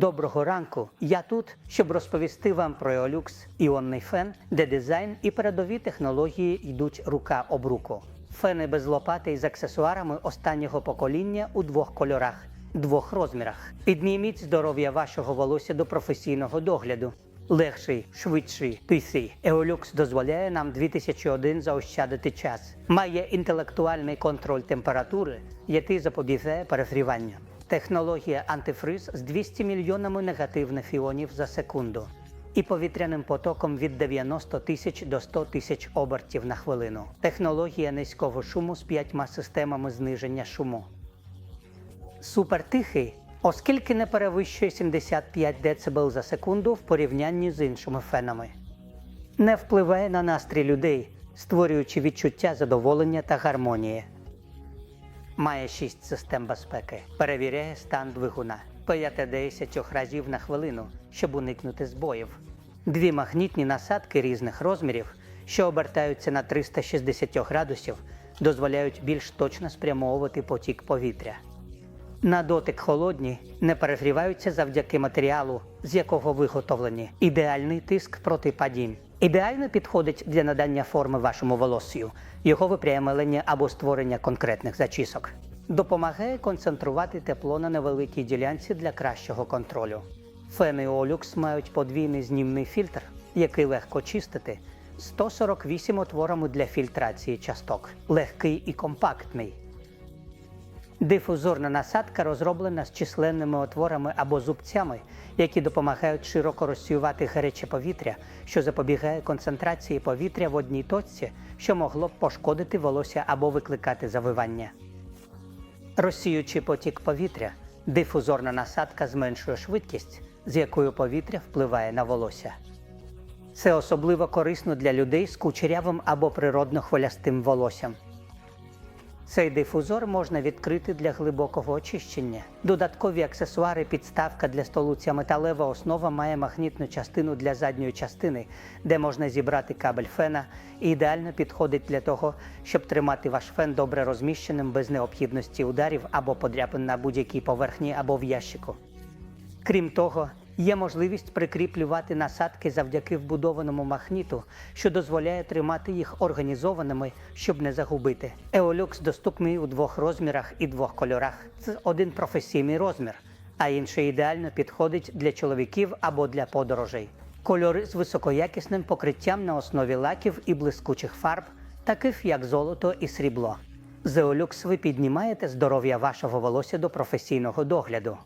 Доброго ранку! Я тут, щоб розповісти вам про Eolux іонний фен, де дизайн і передові технології йдуть рука об руку. Фени без лопати із аксесуарами останнього покоління у двох кольорах, двох розмірах. Підніміть здоров'я вашого волосся до професійного догляду. Легший, швидший, тихий. Eolux дозволяє нам 2001 заощадити час. Має інтелектуальний контроль температури, який запобігає перегріванню. Технологія антифриз з 200 мільйонами негативних іонів за секунду і повітряним потоком від 90 тисяч до 100 тисяч обертів на хвилину. Технологія низького шуму з п'ятьма системами зниження шуму. Супертихий, оскільки не перевищує 75 дБ за секунду в порівнянні з іншими фенами. Не впливає на настрій людей, створюючи відчуття задоволення та гармонії. Має 6 систем безпеки. Перевіряє стан двигуна. Паяте 10 разів на хвилину, щоб уникнути збоїв. Дві магнітні насадки різних розмірів, що обертаються на 360 градусів, дозволяють більш точно спрямовувати потік повітря. На дотик холодні не перегріваються завдяки матеріалу, з якого виготовлені. Ідеальний тиск проти падінь. Ідеально підходить для надання форми вашому волоссю, його випрямлення або створення конкретних зачісок. Допомагає концентрувати тепло на невеликій ділянці для кращого контролю. Фени Olux мають подвійний знімний фільтр, який легко чистити, 148 отворами для фільтрації часток, легкий і компактний. Дифузорна насадка розроблена з численними отворами або зубцями, які допомагають широко розсіювати гаряче повітря, що запобігає концентрації повітря в одній точці, що могло б пошкодити волосся або викликати завивання. Розсіючи потік повітря, дифузорна насадка зменшує швидкість, з якою повітря впливає на волосся. Це особливо корисно для людей з кучерявим або природно хвилястим волоссям. Цей дифузор можна відкрити для глибокого очищення. Додаткові аксесуари, підставка для столу. Ця металева основа має магнітну частину для задньої частини, де можна зібрати кабель фена і ідеально підходить для того, щоб тримати ваш фен добре розміщеним без необхідності ударів або подряпин на будь-якій поверхні або в ящику. Крім того, є можливість прикріплювати насадки завдяки вбудованому магніту, що дозволяє тримати їх організованими, щоб не загубити. Eolux доступний у двох розмірах і двох кольорах. Це один професійний розмір, а інший ідеально підходить для чоловіків або для подорожей. Кольори з високоякісним покриттям на основі лаків і блискучих фарб, таких як золото і срібло. З Eolux ви піднімаєте здоров'я вашого волосся до професійного догляду.